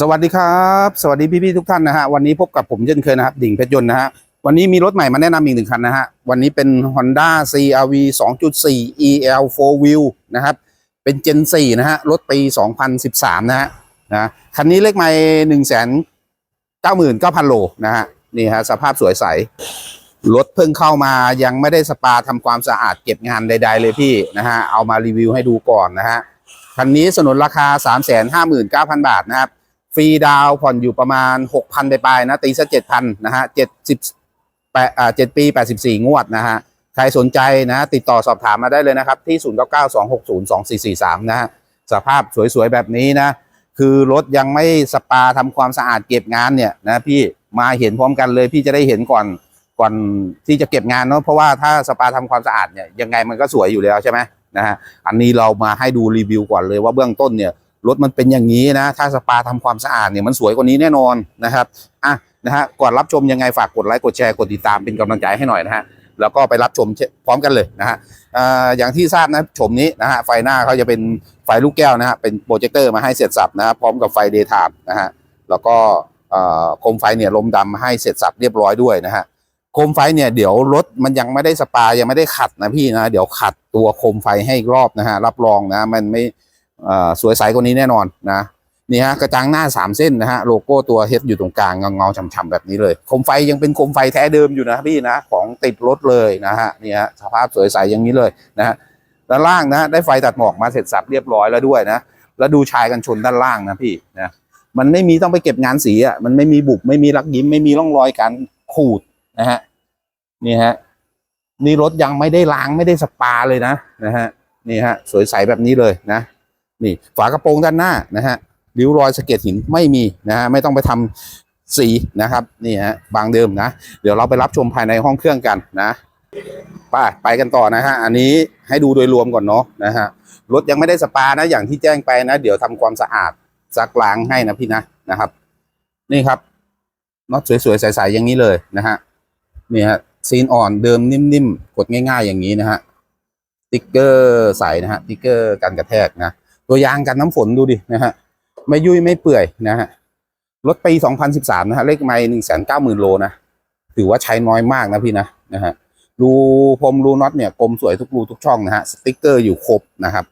สวัสดีครับ สวัสดีพี่ๆทุกท่านนะฮะวันนี้พบกับผมเช่นเคยนะครับ ดิ่งเพชรยนต์นะฮะวันนี้มีรถใหม่มาแนะนำอีกหนึ่งคันนะฮะวันนี้เป็น Honda CRV 2.4 EL 4 Wheel นะครับเป็น Gen 4นะฮะรถปี 2013 นะฮะนะคันนี้เลขไมล์1 9 9 0 0 0 โลนะฮะนี่ฮะสภาพสวยใส รถเพิ่งเข้ามายังไม่ได้สปาทำความสะอาดเก็บงานใด ๆ เลยพี่นะฮะเอามารีวิวให้ดูก่อนนะฮะคันนี้สนุนราคา 359,000 บาทนะครับ ฟรีดาวผ่อนอยู่ประมาณ 6,000ไปปลายๆนะ ตีซะ7,000นะฮะ70แปดอ่า7ปี 84 งวดนะฮะ ใครสนใจนะ ติดต่อสอบถามมาได้เลยนะครับ ที่ 0992602443 นะฮะ สภาพสวยๆ แบบนี้นะ คือรถยังไม่สปาทำความสะอาดเก็บงานเนี่ยนะพี่มาเห็นพร้อมกันเลย พี่จะได้เห็นก่อนก่อนที่จะเก็บงานเนาะเพราะว่าถ้าสปาทำความสะอาดเนี่ยยังไงมันก็สวยอยู่แล้วใช่ไหมนะฮะอันนี้เรามาให้ดูรีวิวก่อนเลยว่าเบื้องต้นเนี่ย รถมันเป็นอย่างนี้นะ ถ้าสปาทำความสะอาดเนี่ยมันสวยกว่านี้แน่นอนนะครับอะนะฮะก่อนรับชมยังไงฝากกดไลค์กดแชร์กดติดตามเป็นกำลังใจให้หน่อยนะฮะแล้วก็ไปรับชมพร้อมกันเลยนะฮะอย่างที่ทราบนะชมนี้นะฮะไฟหน้าเขาจะเป็นไฟลูกแก้วนะฮะเป็นโปรเจคเตอร์มาให้เสร็จสับนะฮะพร้อมกับไฟเดย์ไทม์นะฮะแล้วก็โคมไฟเนี่ยลมดำมาให้เสร็จสับเรียบร้อยด้วยนะฮะโคมไฟเนี่ยเดี๋ยวรถมันยังไม่ได้สปายังไม่ได้ขัดนะพี่นะเดี๋ยวขัดตัวโคมไฟให้อีกรอบนะฮะรับรองนะมันไม่ สวยใสกว่านี้แน่นอนนะนี่ฮะกระจังหน้าสามเส้นนะฮะโลโก้ตัวเฮดอยู่ตรงกลางเงาเงาๆฉ่ำๆแบบนี้เลยโคมไฟยังเป็นโคมไฟแท้เดิมอยู่นะพี่นะของติดรถเลยนะฮะนี่ฮะสภาพสวยใสอย่างนี้เลยนะฮะด้านล่างนะได้ไฟตัดหมอกมาเสร็จสับเรียบร้อยแล้วด้วยนะแล้วดูชายกันชนด้านล่างนะพี่นะมันไม่มีต้องไปเก็บงานสีอะมันไม่มีบุบไม่มีรักยิ้มไม่มีร่องรอยการขูดนะฮะนี่ฮะนี่รถยังไม่ได้ล้างไม่ได้สปาเลยนะนะฮะนี่ฮะสวยใสแบบนี้เลยนะ นี่ฝากระโปรงด้านหน้านะฮะริ้วรอยสะเก็ดหินไม่มีนะฮะไม่ต้องไปทำสีนะครับนี่ฮะบางเดิมนะ เดี๋ยวเราไปรับชมภายในห้องเครื่องกันนะไปไปกันต่อนะฮะอันนี้ให้ดูโดยรวมก่อนเนาะนะฮะรถยังไม่ได้สปานะอย่างที่แจ้งไปนะ เดี๋ยวทำความสะอาดซักล้างให้นะพี่นะนะครับ นี่ครับน็อตสวยๆใสๆอย่างนี้เลยนะฮะนี่ฮะซีนอ่อนเดิมนิ่มๆกดง่าย ๆ อย่างนี้นะฮะติ๊กเกอร์ใสนะฮะติ๊กเกอร์กันกระแทกนะ ตัวยางกันน้ำฝนดูดินะฮะไม่ยุ่ยไม่เปื่อยนะฮะรถปี 2013 นะฮะเลขไมล์หนึ่งแสนเก้าหมื่นโลนะถือว่าใช้น้อยมากนะพี่นะนะฮะรูพรมรูน็อตเนี่ยกลมสวยทุกรูทุกช่องนะฮะสติ๊กเกอร์อยู่ครบนะครับ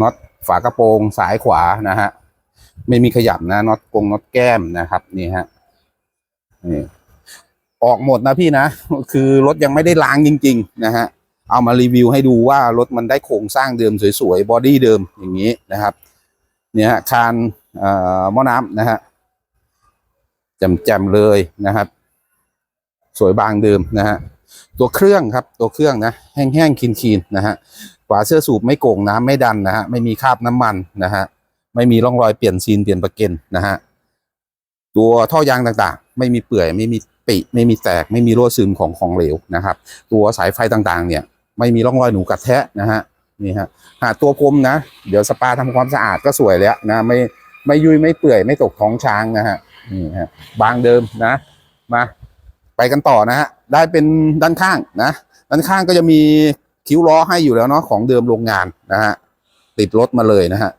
น็อตฝากระโปรงซ้ายขวานะฮะไม่มีขยับนะน็อตกงน็อตแก้มนะครับนี่ฮะนี่ออกหมดนะพี่นะ คือรถยังไม่ได้ล้างจริง ๆ นะฮะ เอามารีวิวให้ดูว่ารถมันได้โครงสร้างเดิมสวยๆบอดี้เดิมอย่างนี้นะครับเนี่ยคานหม้อน้ำนะฮะแจ่มๆเลยนะครับ สวยบางเดิมนะฮะตัวเครื่องครับตัวเครื่องนะแห้งๆคีนๆนะฮะฝาเสื้อสูบไม่โก่งน้ำไม่ดันนะฮะไม่มีคราบน้ำมันนะฮะไม่มีร่องรอยเปลี่ยนซีนเปลี่ยนประเก็นนะฮะตัวท่อยางต่างๆ ไม่มีเปื่อยไม่มีปิ ไม่มีแตกไม่มีรั่วซึมของของเหลวนะครับ ตัวสายไฟต่างๆ เนี่ย ไม่มีร่องรอยหนูกัดแทะนะฮะนี่ฮะหาตัวกลมนะ เดี๋ยวสปาทำความสะอาดก็สวยแล้วนะไม่ไม่ยุยไม่เปื่อยไม่ตกท้องช้างนะฮะนี่ฮะบางเดิมนะ มา ไปกันต่อนะฮะได้เป็นด้านข้างนะ ด้านข้างก็จะมีคิ้วล้อให้อยู่แล้วเนาะของเดิมโรงงานนะฮะติดรถมาเลยนะฮะ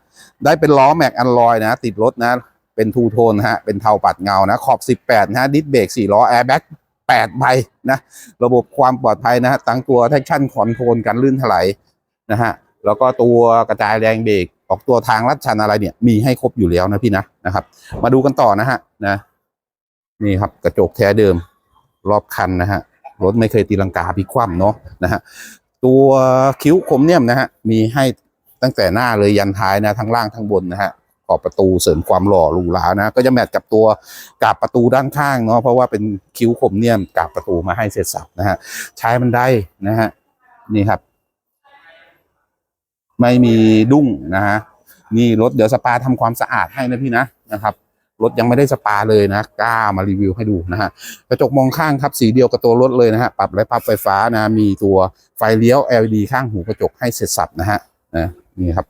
ได้เป็นล้อแม็กอันลอยนะ ติดรถนะ เป็นทูโทนนะฮะเป็นเทาปัดเงานะขอบ 18นะฮะดิสเบรก4ล้อแอร์แบ็ก 8ใบนะระบบความปลอดภัยนะฮะตั้งตัว traction control กันลื่นถลายนะฮะแล้วก็ตัวกระจายแรงเบรกออกตัวทางลัดชันอะไรเนี่ย มีให้ครบอยู่แล้วนะพี่นะนะครับ มาดูกันต่อนะฮะนะนี่ครับกระจกแท้เดิมรอบคันนะฮะรถไม่เคยตีลังกาพลิคว่ำเนาะนะฮะตัวคิ้วคมเนี่ยมนะฮะมีให้ตั้งแต่หน้าเลยยันท้ายนะทั้งล่างทั้งบนนะฮะ ขอบประตูเสริมความหล่อหรูหรานะ ก็จะแมทกับตัวกาบประตูด้านข้างเนาะเพราะว่าเป็นคิ้วคมเนี่ยกาบประตูมาให้เสร็จสับนะฮะใช้มันได้นะฮะนี่ครับ ไม่มีดุ้งนะฮะนี่รถเดี๋ยวสปาทำความสะอาดให้นะพี่นะนะครับรถยังไม่ได้สปาเลยนะกล้ามารีวิวให้ดูนะฮะกระจกมองข้างครับสีเดียวกับตัวรถเลยนะฮะปรับและปรับไฟฟ้านะ มีตัวไฟเลี้ยว LED ข้างหูกระจกให้เสร็จสับนะฮะนะนี่ครับ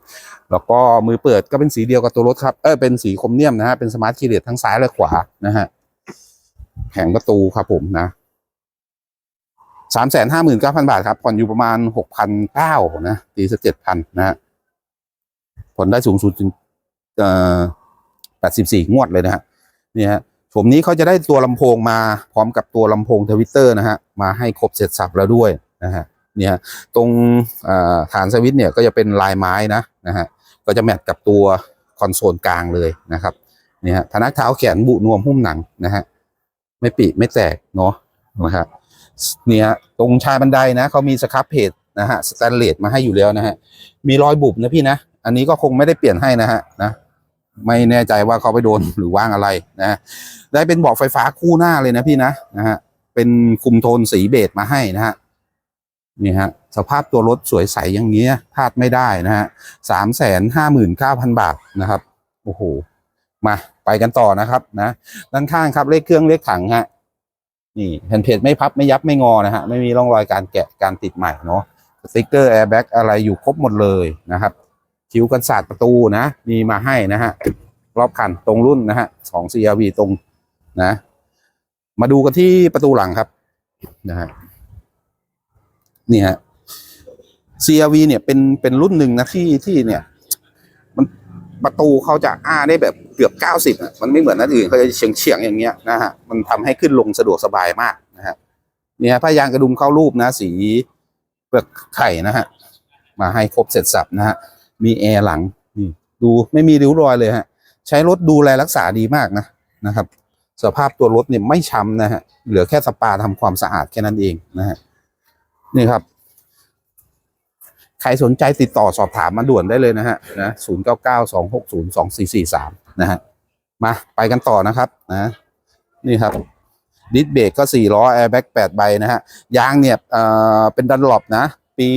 แล้วก็มือเปิดก็เป็นสีเดียวกับตัวรถครับ เออเป็นสีคมเนียมนะฮะ เป็นสมาร์ทคีย์เลสทั้งซ้ายและขวานะฮะ แผงประตูครับผมนะสามแสนห้าหมื่นเก้าพันบาทครับ ผ่อนอยู่ประมาณหกพันเก้านะตีสักเจ็ดพันนะฮะ ผ่อนได้สูงสุดถึงเอ่อ84งวดเลยนะฮะ นี่ฮะโฉมนี้เขาจะได้ตัวลำโพงมาพร้อมกับตัวลำโพงทวิตเตอร์นะฮะ มาให้ครบเสร็จสับแล้วด้วยนะฮะ เนี่ย ตรงฐานสวิตเนี่ยก็จะเป็นลายไม้นะนะฮะ ก็จะแมทกับตัวคอนโซลกลางเลยนะครับเนี่ยฮะพนักเท้าแขนบุนวมหุ้มหนังนะฮะไม่ปีไม่แตกเนาะนะครับเนี่ยตรงชายบันไดนะเขามีสครับเพจนะฮะสแตนเลสมาให้อยู่แล้วนะฮะมีรอยบุบนะพี่นะอันนี้ก็คงไม่ได้เปลี่ยนให้นะฮะนะไม่แน่ใจว่าเขาไปโดนหรือว่างอะไรนะได้เป็นเบอกไฟฟ้าคู่หน้าเลยนะพี่นะนะฮะเป็นคุมโทนสีเบจมาให้นะฮะ นี่ฮะสภาพตัวรถสวยใสอย่างเงี้ยพลาดไม่ได้นะฮะสามแสนห้าหมื่นเก้าพันบาทนะครับโอ้โหมาไปกันต่อนะครับนะด้านข้างครับเลขเครื่องเลขถังฮะนี่แผ่นเพจไม่พับไม่ยับไม่งอนะฮะไม่มีร่องรอยการแกะการติดใหม่เนาะสติกเกอร์แอร์แบ็กอะไรอยู่ครบหมดเลยนะครับคิ้วกันศาสตร์ประตูนะ มีมาให้นะฮะรอบคันตรงรุ่นนะฮะของ CRV ตรงนะ มาดูกันที่ประตูหลังครับนะฮะ นี่ฮะ CRV เนี่ยเป็นเป็นรุ่นหนึ่งนะที่ที่เนี่ย มันประตูเขาจะอ้าได้แบบเกือบเก้าสิบอะมันไม่เหมือนนันอื่นเขาจะเฉียงเฉียงอย่างเงี้ยนะฮะมันทำให้ขึ้นลงสะดวกสบายมากนะฮะเนี่ยผ้ายางกระดุมเข้ารูปนะ สีเปลือกไข่นะฮะมาให้ครบเสร็จสับนะฮะมีแอร์หลังนี่ดูไม่มีริ้วรอยเลยฮะ ใช้รถดูแลรักษาดีมากนะนะครับ สภาพตัวรถเนี่ยไม่ช้ำนะฮะเหลือแค่สปาทำความสะอาดแค่นั้นเองนะฮะ นี่ครับ ใครสนใจติดต่อสอบถามมาด่วนได้เลยนะฮะนะศูนย์เก้าเก้าสองหกศูนย์สองสี่สี่สามนะฮะมาไปกันต่อนะครับนะนี่ครับดิสเบรกก็สี่ล้อแอร์แบ็กแปดใบนะฮะยางเนี่ยเอ่อเป็นดันหลบนะ ปี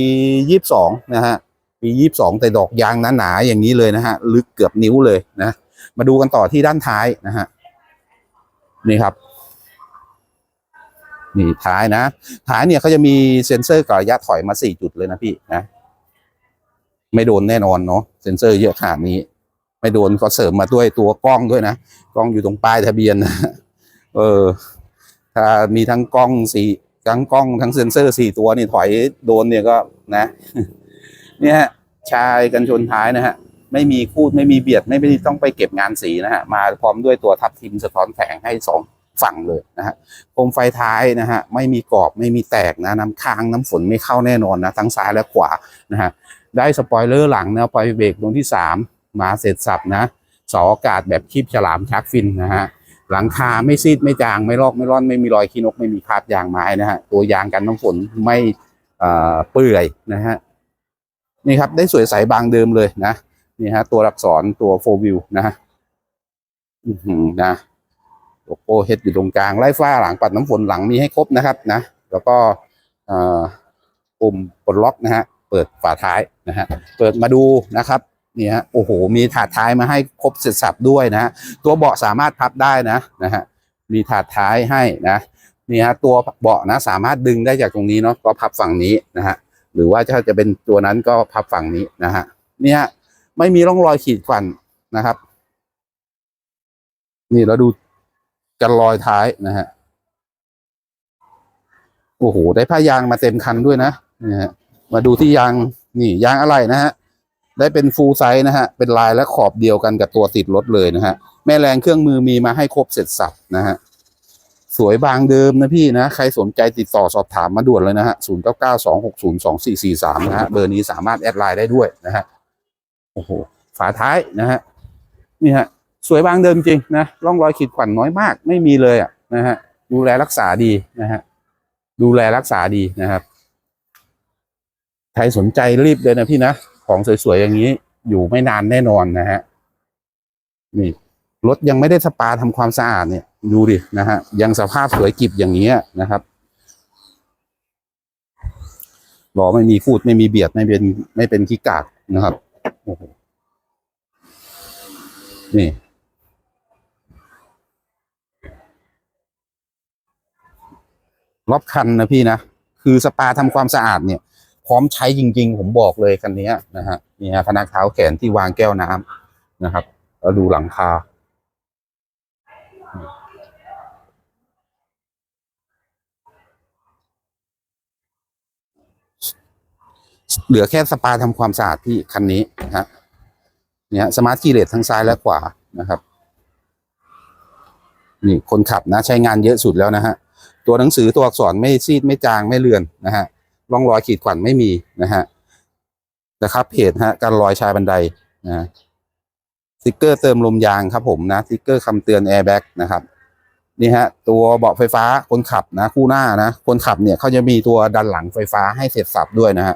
ยี่สิบสองนะฮะปียี่สิบสองแต่ดอกยางหนาๆอย่างนี้เลยนะฮะลึกเกือบนิ้วเลยนะ มาดูกันต่อที่ด้านท้ายนะฮะนี่ครับ นี่ท้ายนะท้ายเนี่ยเขาจะมีเซ็นเซอร์กับระยะถอยมาสี่จุดเลยนะพี่นะไม่โดนแน่นอนเนาะเซ็นเซอร์เยอะขนาดนี้ ไม่โดนก็เสริมมาด้วยตัวกล้องด้วยนะกล้องอยู่ตรงป้ายทะเบียนนะเออ ถ้ามีทั้งกล้องสี่ทั้งกล้องทั้งเซ็นเซอร์สี่ตัวนี่ถอยโดนเนี่ยก็นะ เนี่ยชายกันชนท้ายนะฮะไม่มีคูดไม่มีเบียดไม่ไม่ต้องไปเก็บงานสีนะฮะมาพร้อมด้วยตัวทับทิมสะท้อนแสงให้สอง ฝั่งเลยนะฮะโคมไฟท้ายนะฮะไม่มีกรอบไม่มีแตกนะน้ำค้างน้ำฝนไม่เข้าแน่นอนนะทั้งซ้ายและขวานะฮะได้สปอยเลอร์หลังนะปล่อยเบรกตรงที่สามมาเสร็จสับนะสาอากาศแบบคีบฉลามชักฟินนะฮะหลังคาไม่ซีดไม่จางไม่ลอกไม่ร่อนไม่มีรอยขี้นกไม่มีคราบยางไม้นะฮะตัวยางกันน้ำฝนไม่เอ่อเปื่อยนะฮะนี่ครับได้สวยใสบางเดิมเลยนะนี่ฮะตัวอักษรตัวโฟวิวนะฮะอือนะ โลโก้เฮดอยู่ตรงกลางไล่ฟ้าหลังปัดน้ำฝนหลังมีให้ครบนะครับนะแล้วก็ปุ่มปลดล็อกนะฮะเปิดฝาท้ายนะฮะเปิดมาดูนะครับนี่ฮะโอ้โห มีถาดท้ายมาให้ครบเสร็จสับด้วยนะฮะตัวเบาะสามารถพับได้นะนะฮะมีถาดท้ายให้นะนี่ฮะตัวเบาะนะสามารถดึงได้จากตรงนี้เนาะก็พับฝั่งนี้นะฮะหรือว่าถ้าจะเป็นตัวนั้นก็พับฝั่งนี้นะฮะเนี่ยไม่มีร่องรอยขีดข่วนนะครับ นี่เราดู กันรอยท้ายนะฮะ โอ้โห ได้ผ้ายางมาเต็มคันด้วยนะนี่ฮะ มาดูที่ยางนี่ยางอะไรนะฮะ ได้เป็นฟูลไซส์นะฮะ เป็นลายและขอบเดียวกันกับตัวติดรถเลยนะฮะ แม่แรงเครื่องมือมีมาให้ครบเสร็จสับนะฮะ สวยบางเดิมนะพี่นะ ใครสนใจติดต่อสอบถามมาด่วนเลยนะฮะ0 9 9 2 6 0 2 4 4 3นะฮะ เบอร์นี้สามารถแอดไลน์ได้ด้วยนะฮะ โอ้โห ฝาท้ายนะฮะ นี่ฮะ สวยบางเดิมจริงนะร่องรอยขีดข่วนน้อยมาก ไม่มีเลยอะนะฮะดูแลรักษาดีนะฮะดูแลรักษาดีนะครับ ใครสนใจรีบเลยนะพี่นะ ของสวยๆอย่างนี้อยู่ไม่นานแน่นอนนะฮะนี่รถยังไม่ได้สปาทำความสะอาดเนี่ย ดูดินะฮะยังสภาพสวยกิบอย่างนี้ยนะครับล้อไม่มีฟูดไม่มีเบียดไม่เป็นไม่เป็นขี้กากนะครับโอ้โหนี่ รอบคันนะพี่นะ คือสปาทำความสะอาดเนี่ย พร้อมใช้จริง ๆ ผมบอกเลยคันนี้นะฮะนี่ฮะพนักเท้าแขนที่วางแก้วน้ำนะครับแล้วดูหลังคา เหลือแค่สปาทำความสะอาดพี่คันนี้นะฮะเนี่ยสมาร์ทคีเลสทั้งซ้ายและขวานะครับ นี่คนขับนะใช้งานเยอะสุดแล้วนะฮะ ตัวหนังสือตัวอักษรไม่ซีดไม่จางไม่เลือนนะฮะร่องรอยขีดข่วนไม่มีนะฮะนะครับเพจฮะการลอยชายบันไดนะสติกเกอร์เติมลมยางครับผมนะสติกเกอร์คำเตือนแอร์แบ็กนะครับนี่ฮะตัวเบาะไฟฟ้าคนขับนะ คู่หน้านะคนขับเนี่ยเขาจะมีตัวดันหลังไฟฟ้าให้เสร็จสับด้วยนะฮะ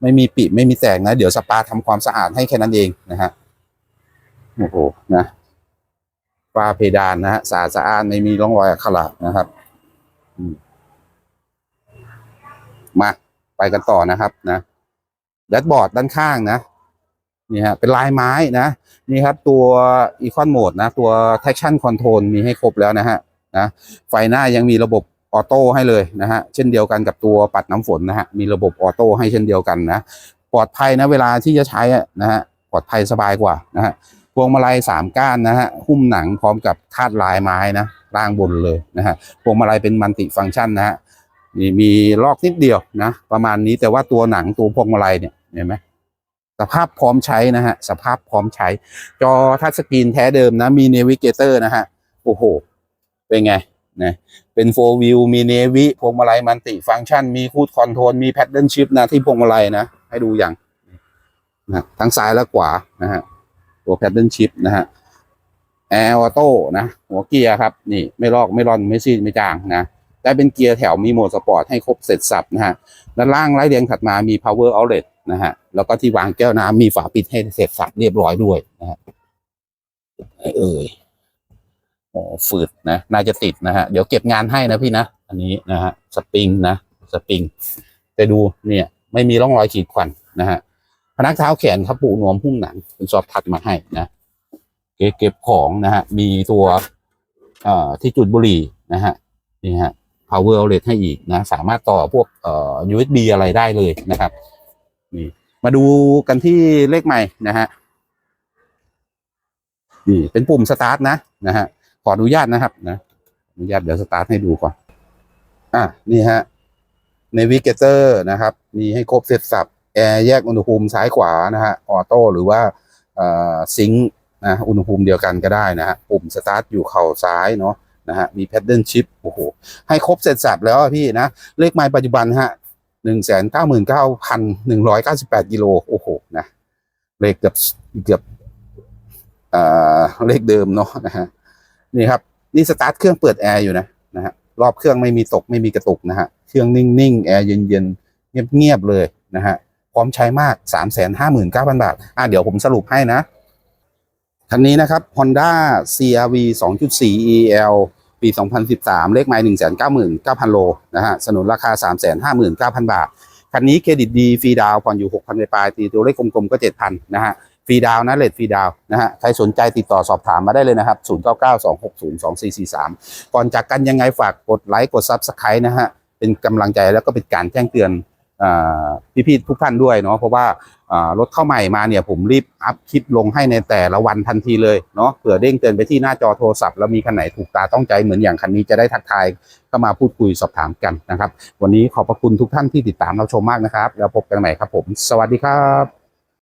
ไม่มีปิไม่มีแตกนะ เดี๋ยวสปาทำความสะอาดให้แค่นั้นเองนะฮะโอ้โหนะฝ้าเพดานนะฮะสะอาดสะอานไม่มีร่องรอยอักขระนะครับ มา ไปกันต่อนะครับ นะแดชบอร์ดด้านข้างนะนี่ฮะเป็นลายไม้นะ นี่ครับ ตัว Econ Mode นะ ตัว Traction Control มีให้ครบแล้วนะฮะนะไฟหน้ายังมีระบบออโต้ให้เลยนะฮะเช่นเดียวกันกับตัวปัดน้ำฝนนะฮะมีระบบออโต้ให้เช่นเดียวกันนะปลอดภัยนะเวลาที่จะใช้นะฮะปลอดภัยสบายกว่านะฮะพวงมาลัยสามก้านนะฮะหุ้มหนังพร้อมกับคาดลายไม้นะ ล่างบนเลยนะฮะพวงมาลัยเป็นมัลติฟังก์ชันนะฮะมีมีลอกนิดเดียวนะ ประมาณนี้แต่ว่าตัวหนังตัวพวงมาลัยเนี่ยเห็นไหมสภาพพร้อมใช้นะฮะสภาพพร้อมใช้ จอทัชสกรีนแท้เดิมนะ มีเนวิเกเตอร์นะฮะโอ้โห เป็นไงนะเป็นโฟวิวมีเนวิพวงมาลัยมันติฟังก์ชัน มีคูดคอนโทรลมีแพดเดิลชิพนะที่พวงมาลัยนะ ให้ดูอย่างนะทั้งซ้ายและขวานะฮะตัวแพดเดิลชิพนะฮะ แอร์ออโต้นะหัวเกียร์ครับนี่ไม่ลอกไม่ร่อนไม่ซีดไม่จางนะได้เป็นเกียร์แถวมีโหมดสปอร์ตให้ครบเสร็จสับนะฮะด้านล่างไล่เรียงถัดมามี power outlet นะฮะแล้วก็ที่วางแก้วน้ำมีฝาปิดให้เสร็จสับเรียบร้อยด้วยนะฮะเอ่ยโอ้ฝืดนะน่าจะติดนะฮะเดี๋ยวเก็บงานให้นะพี่นะอันนี้นะฮะสปริงนะสปริงแต่ดูเนี่ยไม่มีร่องรอยขีดข่วนนะฮะพนักเท้าแขนครับปูนวมหุ้มหนังเป็นซอฟทัดมาให้นะ เก็บเก็บของนะฮะ มีตัวเอ่อที่จุดบุหรี่นะฮะนี่ฮะ power outlet ให้อีกนะ สามารถต่อพวกเอ่อ USB อะไรได้เลยนะครับ นี่มาดูกันที่เลขใหม่นะฮะนี่เป็นปุ่มสตาร์ทนะนะฮะขออนุญาตนะครับนะอนุญาตเดี๋ยวสตาร์ทให้ดูก่อน อะนี่ฮะ Navigator นะครับ มีให้ครบเสร็จสับแอร์แยกอุณหภูมิซ้ายขวานะฮะออโต้หรือว่าเอ่อซิงค์ นะอุณหภูมิเดียวกันก็ได้นะฮะปุ่มสตาร์ทอยู่เข่าซ้ายเนาะนะฮะมีแพดเดิลชิพโอ้โห ให้ครบเสร็จสับแล้วพี่นะ เลขไม้ปัจจุบันฮะหนึ่งแสนเก้าหมื่นเก้าพันหนึ่งร้อยเก้าสิบแปดกิโลโอ้โหนะเลขเกือบเกือบเอ่าเลขเดิมเนาะนะฮะนี่ครับ นี่สตาร์ทเครื่องเปิดแอร์อยู่นะนะฮะรอบเครื่องไม่มีตกไม่มีกระตุกนะฮะเครื่องนิ่งๆแอร์เย็นๆเงียบๆเลยนะฮะพร้อมใช้มากสามแสนห้าหมื่นเก้าพันบาทอะเดี๋ยวผมสรุปให้นะ คันนี้นะครับ Honda CRV 2.4 EL ปี 2013 เลขไมล์199,000 โลนะฮะสนุนราคา 359,000 บาท คันนี้เครดิตดีฟรีดาวผ่อนอยู่ 6,000 ปลายตีตัวเลขกลมๆ ก็ 7,000 นะฮะฟรีดาวนะเลทฟรีดาวนะฮะใครสนใจติดต่อสอบถามมาได้เลยนะครับ 0992602443 ก่อนจากกันยังไงฝากกดไลค์กด Subscribe นะฮะเป็นกำลังใจแล้วก็เป็นการแจ้งเตือน พี่ๆทุกท่านด้วยเนาะเพราะว่ารถเข้าใหม่มาเนี่ยผมรีบอัพคลิปลงให้ในแต่ละวันทันทีเลยเนาะเผื่อเด้งเตือนไปที่หน้าจอโทรศัพท์แล้วมีคันไหนถูกตาต้องใจเหมือนอย่างคันนี้จะได้ทักทายเข้ามาพูดคุยสอบถามกันนะครับ วันนี้ขอบพระคุณทุกท่านที่ติดตามเราชมมากนะครับ แล้วพบกันใหม่ครับผม สวัสดีครับ